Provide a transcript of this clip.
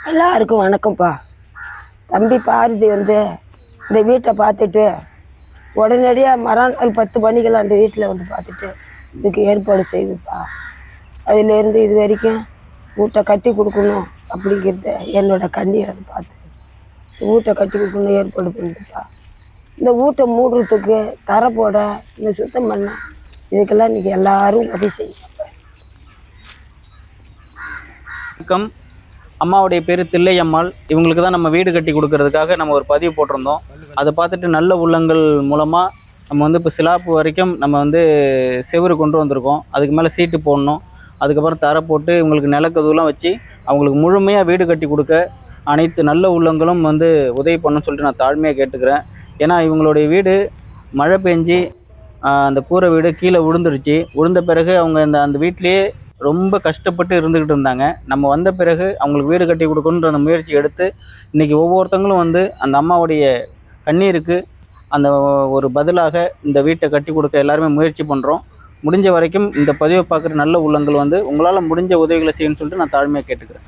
எல்லாருக்கும் வணக்கம்ப்பா. தம்பி பாரதி வந்து இந்த வீட்டை பார்த்துட்டு உடனடியாக மறுநாள் பத்து மணிக்கெல்லாம் அந்த வீட்டில் வந்து பார்த்துட்டு இதுக்கு ஏற்பாடு செய்துப்பா. அதிலேருந்து இது வரைக்கும் வீட்டை கட்டி கொடுக்கணும் அப்படிங்கிறத என்னோட கண்ணீர் அதை பார்த்து. வீட்டை கட்டி கொடுக்கணும் ஏற்பாடு பண்ணிட்டுப்பா. இந்த வீட்டை மூடுறதுக்கு தர போட இந்த சுத்தம் பண்ண இதுக்கெல்லாம் இன்றைக்கி எல்லாரும் உதவி செய்யணும். வணக்கம். அம்மாவுடைய பேர் தில்லையம்மாள். இவங்களுக்கு தான் நம்ம வீடு கட்டி கொடுக்கறதுக்காக நம்ம ஒரு பதிவு போட்டிருந்தோம். அதை பார்த்துட்டு நல்ல உள்ளங்கள் மூலமாக நம்ம வந்து இப்போ சிலாப்பு வரைக்கும் நம்ம வந்து செவுரு கொண்டு வந்திருக்கோம். அதுக்கு மேலே சீட்டு போடணும். அதுக்கப்புறம் தரை போட்டு இவங்களுக்கு நிலக்கதுலாம் வச்சு அவங்களுக்கு முழுமையாக வீடு கட்டி கொடுக்க அனைத்து நல்ல உள்ளங்களும் வந்து உதவி பண்ணணும்னு சொல்லிட்டு நான் தாழ்மையாக கேட்டுக்கிறேன். ஏன்னா இவங்களுடைய வீடு மழை பெஞ்சு அந்த கூரை வீடு கீழே விழுந்துருச்சு விழுந்த பிறகு அவங்க அந்த அந்த வீட்டிலேயே ரொம்ப கஷ்டப்பட்டு இருந்துக்கிட்டு இருந்தாங்க. நம்ம வந்த பிறகு அவங்களுக்கு வீடு கட்டி கொடுக்கணுன்ற அந்த முயற்சி எடுத்து இன்றைக்கி ஒவ்வொருத்தங்களும் வந்து அந்த அம்மாவுடைய கண்ணீருக்கு அந்த ஒரு பதிலாக இந்த வீட்டை கட்டி கொடுக்க எல்லாருமே முயற்சி பண்ணுறோம் முடிஞ்ச வரைக்கும் இந்த பதிவை பார்க்குற நல்ல உள்ளங்கள் வந்து உங்களால் முடிஞ்ச உதவிகளை செய்யணும்னு சொல்லிட்டு நான் தாழ்மையாக கேட்டுக்கிறேன்.